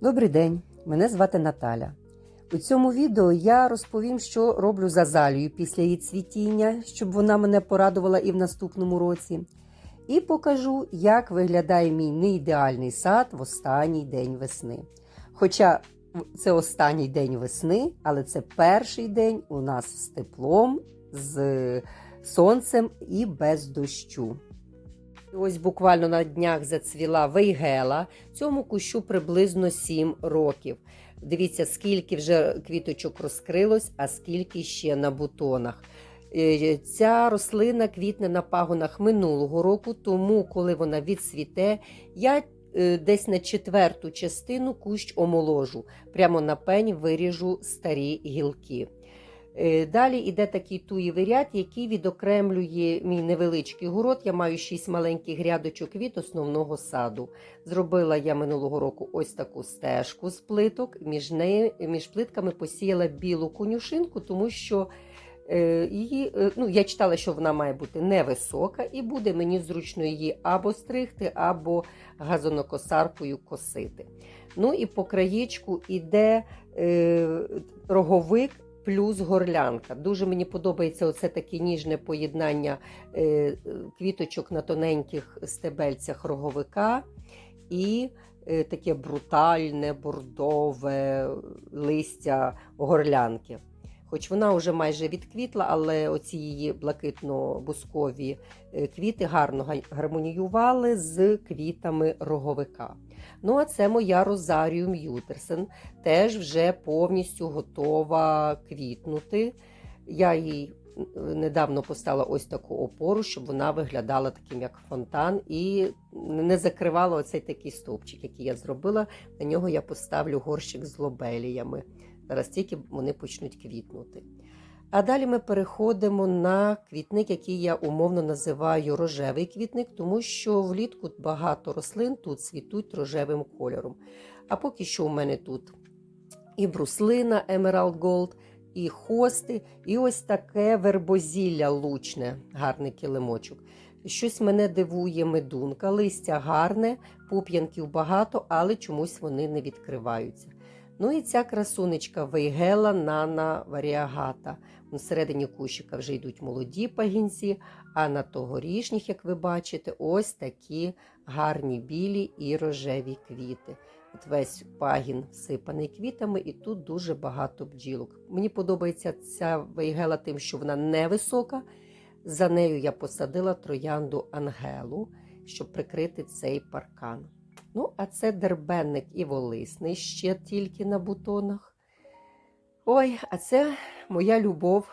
Добрий день, мене звати Наталя. У цьому відео я розповім, що роблю з азалією після її цвітіння, щоб вона мене порадувала і в наступному році. І покажу, як виглядає мій неідеальний сад в останній день весни. Хоча це останній день весни, але це перший день у нас з теплом, з сонцем і без дощу. Ось буквально на днях зацвіла вейгела. Цьому кущу приблизно 7 років. Дивіться, скільки вже квіточок розкрилось, а скільки ще на бутонах. Е, Ця рослина квітне на пагонах минулого року, тому коли вона відцвіте, я е, десь на четверту частину кущ омоложу. Прямо на пень виріжу старі гілки. Е, Далі йде такий туєвий ряд, який відокремлює мій невеличкий город. Я маю шість маленьких грядочок від основного саду. Зробила я минулого року ось таку стежку з плиток. Між, нею, між плитками посіяла білу конюшинку, тому що е, її, е, ну, я читала, що вона має бути невисока, і буде мені зручно її або стригти, або газонокосаркою косити. Ну і по краєчку йде роговик плюс горлянка. Дуже мені подобається оце таке ніжне поєднання е, квіточок на тоненьких стебельцях роговика і е, таке брутальне, бордове листя горлянки. Хоч вона вже майже відквітла, але оці її блакитно-бускові е, квіти гарно гармоніювали з квітами роговика. Ну, а це моя Розаріум Ютерсен, теж вже повністю готова квітнути. Я їй е, недавно поставила ось таку опору, щоб вона виглядала таким, як фонтан, і не закривала оцей такий стовпчик, який я зробила. На нього я поставлю горщик з лобеліями. Зараз тільки вони почнуть квітнути. А далі ми переходимо на квітник, який я умовно називаю рожевий квітник, тому що влітку багато рослин тут цвітуть рожевим кольором. А поки що у мене тут і бруслина Emerald Gold, і хости, і ось таке вербозілля лучне, гарний килимочок. Щось мене дивує медунка, листя гарне, пуп'янків багато, але чомусь вони не відкриваються. Ну і ця красунечка Вейгела Нана Варіагата. Всередині кущика вже йдуть молоді пагінці, а на тогорічніх, як ви бачите, ось такі гарні білі і рожеві квіти. От весь пагін всипаний квітами, і тут дуже багато бджілок. Мені подобається ця вейгела тим, що вона невисока. За нею я посадила троянду Ангелу, щоб прикрити цей паркан. Ну, а це дербенник і волисний ще тільки на бутонах. Ой, а це моя любов,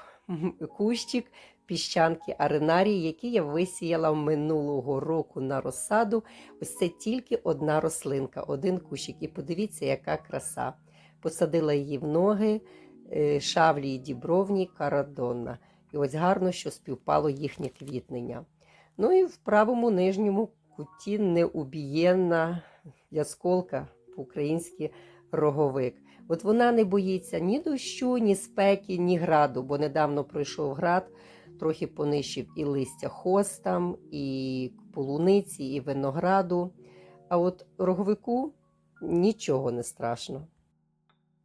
кущик піщанки аренарії, який я висіяла минулого року на розсаду. Ось це тільки одна рослинка, один кущик. І подивіться, яка краса. Посадила її в ноги е, шавлії дібровні карадонна. І ось гарно, що співпало їхнє квітнення. Ну і в правому нижньому куті неубієнна ясколка, по-українськи роговик. От вона не боїться ні дощу, ні спеки, ні граду, бо недавно пройшов град, трохи понищив і листя хостам, і полуниці, і винограду. А от роговику нічого не страшно.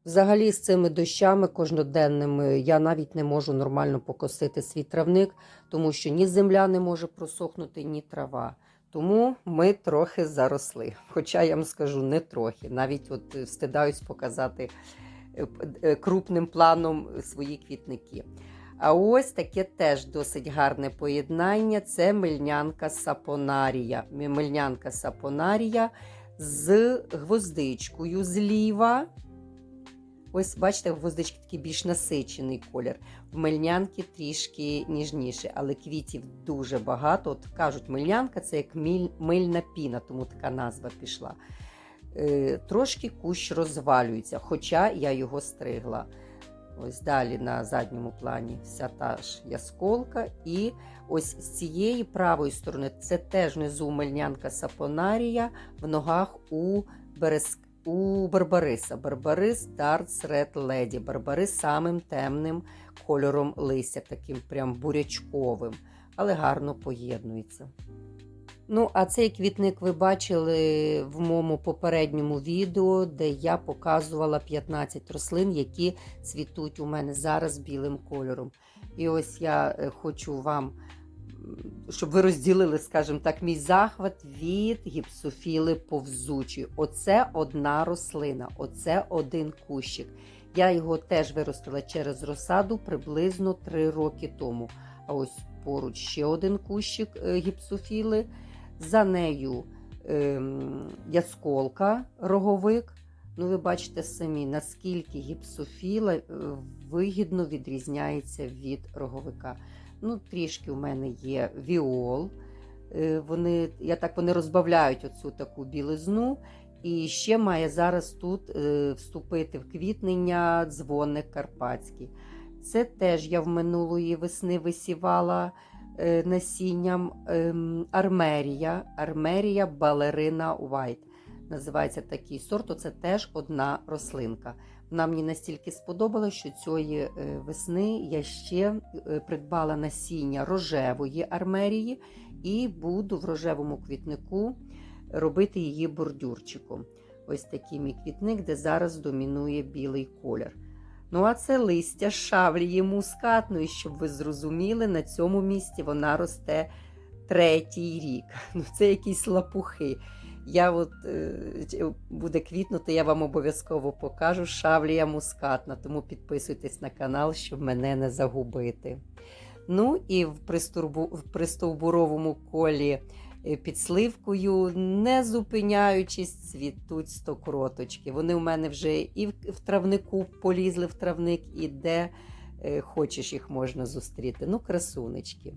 Взагалі, з цими дощами кожноденними я навіть не можу нормально покосити свій травник, тому що ні земля не може просохнути, ні трава. Тому ми трохи заросли. Хоча я вам скажу не трохи. Навіть от е, встидаюсь показати е, е, крупним планом свої квітники. А ось таке теж досить гарне поєднання це мельнянка сапонарія. Мельнянка сапонарія з гвоздичкою зліва. Ось, бачите, гвоздички такий більш насичений колір. В мельнянки трішки ніжніше, але квітів дуже багато. От кажуть, мельнянка це як міль, мильна піна, тому така назва пішла. Е, трошки кущ розвалюється, хоча я його стригла. Ось далі на задньому плані вся та ж ясколка. І ось з цієї правої сторони це теж внизу мельнянка сапонарія, в ногах у берез... у Барбариса. Барбарис Darts Red Lady. Барбарис самим темним кольором листя, таким прям бурячковим, але гарно поєднується. Ну, а цей квітник ви бачили в моєму попередньому відео, де я показувала 15 рослин, які цвітуть у мене зараз білим кольором. І ось я е, хочу вам, щоб ви розділили, скажімо так, мій захват від гіпсофіли повзучі. Оце одна рослина, оце один кущик. Я його теж виростила через розсаду приблизно 3 роки тому. А ось поруч ще один кущик е, гіпсофіли. За нею ем, ясколка, роговик. Ну, ви бачите самі, наскільки гіпсофіла е, вигідно відрізняється від роговика. Ну, трішки у мене є віол. Е, Вони, я так вони розбавляють оцю таку білизну. І ще має зараз тут е, вступити в квітнення дзвоник карпатський. Це теж я в минулої весни висівала е, насінням ем, армерія, армерія балерина White. Називається такий сорт. Оце теж одна рослинка. Вона мені настільки сподобалась, що цієї е, весни я ще е, придбала насіння рожевої армерії і буду в рожевому квітнику робити її бордюрчиком. Ось такий мій квітник, де зараз домінує білий колір. Ну, а це листя шавлії мускатної, щоб ви зрозуміли, на цьому місці вона росте третій рік. Ну, Це якісь лапухи. Я от е, буде квітнути, я вам обов'язково покажу шавлія мускатна, тому підписуйтесь на канал, щоб мене не загубити. Ну і в, пристурбу, в пристовбуровому колі е, під сливкою, не зупиняючись, цвітуть стокроточки. Вони у мене вже і в, в травнику полізли в травник, і де е, хочеш їх можна зустріти. Ну, красунечки.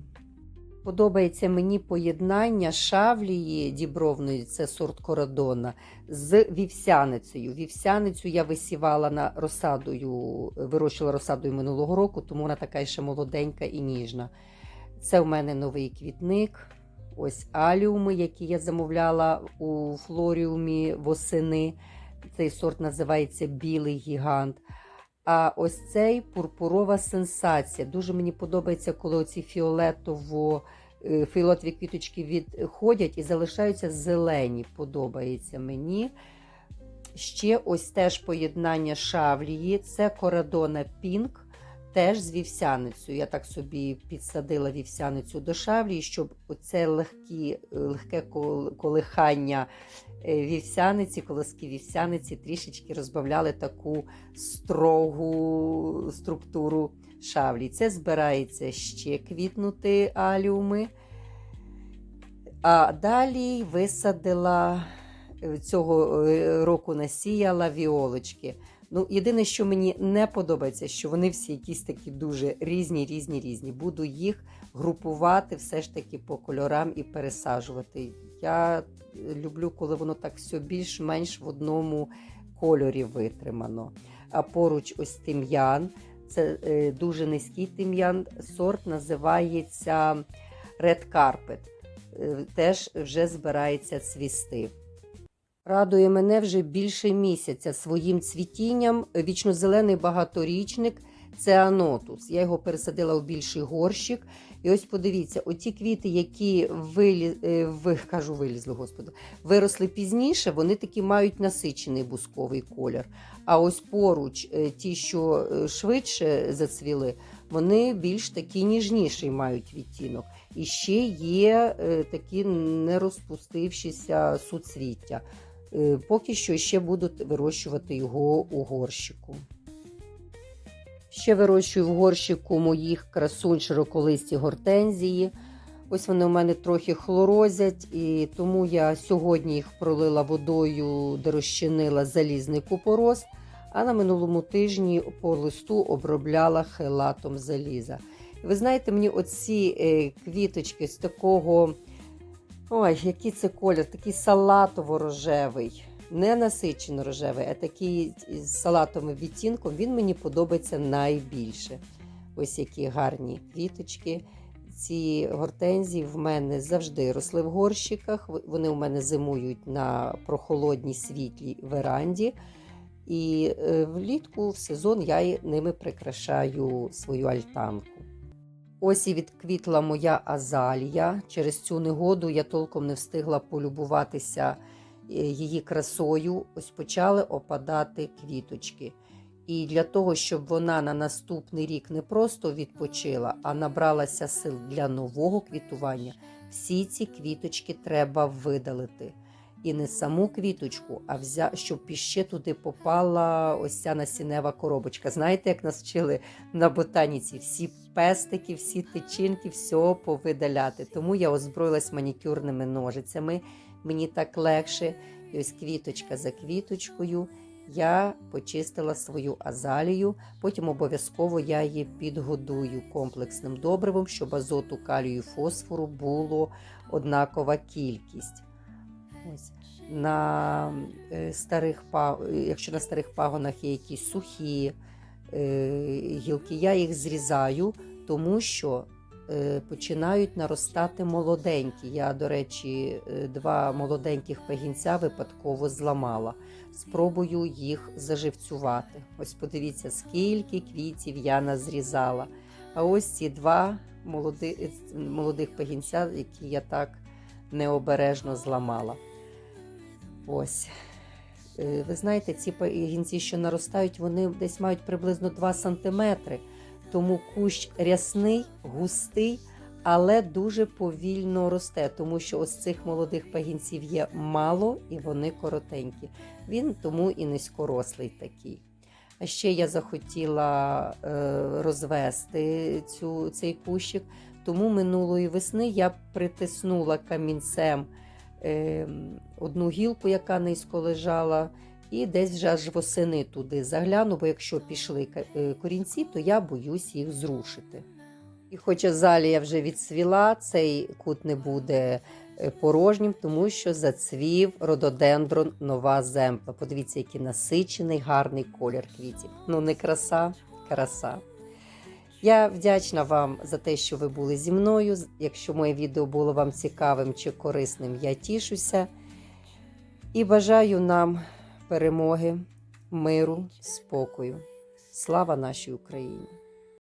Подобається мені поєднання шавлії дібровної, це сорт корадона, з вівсяницею. Вівсяницю я висівала на розсадою, вирощувала розсадою минулого року, тому вона така ще молоденька і ніжна. Це в мене новий квітник. Ось аліуми, які я замовляла у флоріумі восени. Цей сорт називається Білий гігант. А ось цей пурпурова сенсація. Дуже мені подобається, коли оці фіолетово, е, фіолетові квіточки відходять і залишаються зелені. Подобається мені. Ще ось теж поєднання шавлії. Це корадона Пінк, теж з вівсяницею. Я так собі підсадила вівсяницю до шавлії, щоб легкі, легке колихання вівсяниці, колоски вівсяниці трішечки розбавляли таку строгу структуру шавлі. Це збирається ще квітнути аліуми. А далі висадила е, цього е, року насіяла віолочки. Ну, єдине, що мені не подобається, що вони всі якісь такі дуже різні, різні, різні. Буду їх групувати все ж таки по кольорам і пересаджувати. Я люблю, коли воно так все більш-менш в одному кольорі витримано. А поруч ось тим'ян. Це е, дуже низький тим'ян. Сорт називається Red Carpet. Е, теж вже збирається цвісти. Радує мене вже більше місяця своїм цвітінням. Вічнозелений багаторічник це анотус. Я його пересадила у більший горщик. І ось подивіться, оті квіти, які вилі... е, ви... кажу, вилізли, господи, виросли пізніше, вони такі мають насичений бусковий колір. А ось поруч е, ті, що е, швидше зацвіли, вони більш такі ніжніший мають відтінок. І ще є такі не розпустившіся суцвіття. Поки що ще будуть вирощувати його у горщику. Ще вирощую в горщику моїх красунь широколисті гортензії. Ось вони у мене трохи хлорозять, і тому я сьогодні їх пролила водою, де розчинила залізний купорос, а на минулому тижні по листу обробляла хелатом заліза. Ви знаєте, мені оці е, квіточки з такого. Ой, який це колір, такий салатово-рожевий, не насичено рожевий, а такий з салатовим відтінком, він мені подобається найбільше. Ось які гарні квіточки. Ці гортензії в мене завжди росли в горщиках. Вони у мене зимують на прохолодній світлій веранді. І е, влітку в сезон я ними прикрашаю свою альтанку. Ось і відквітла моя азалія. Через цю негоду я толком не встигла полюбуватися її красою. Ось почали опадати квіточки. І для того, щоб вона на наступний рік не просто відпочила, а набралася сил для нового квітування, всі ці квіточки треба видалити. І не саму квіточку, а взя... щоб іще туди попала ось ця насінева коробочка. Знаєте, як нас вчили на ботаніці? Всі пестики, всі тичинки, все повидаляти. Тому я озброїлась манікюрними ножицями. Мені так легше. І ось квіточка за квіточкою. Я почистила свою азалію, потім обов'язково я її підгодую комплексним добривом, щоб азоту, калію і фосфору було однакова кількість. Ось. На е, старих е, якщо на старих пагонах є якісь сухі гілки, я їх зрізаю, тому що е, починають наростати молоденькі. Я, до речі, е, два молоденьких пагінця випадково зламала. Спробую їх заживцювати. Ось подивіться, скільки квітів я назрізала. А ось ці два молоди, молодих пагінця, які я так необережно зламала. Ось. Е, Ви знаєте, ці пагінці, що наростають, вони десь мають приблизно 2 см. Тому кущ рясний, густий, але дуже повільно росте, тому що ось цих молодих пагінців є мало і вони коротенькі. Він тому і низькорослий такий. А ще я захотіла е, розвести цю, цей кущик, тому минулої весни я притиснула камінцем одну гілку, яка низько лежала, і десь вже аж восени туди загляну, бо якщо пішли е, корінці, то я боюсь їх зрушити. І хоч азалія вже відсвіла, цей кут не буде е, порожнім, тому що зацвів рододендрон нова земпла. Подивіться, який насичений, гарний колір квітів. Ну, не краса, краса. Я вдячна вам за те, що ви були зі мною. Якщо моє відео було вам цікавим чи корисним, я тішуся. І бажаю нам перемоги, миру, спокою. Слава нашій Україні!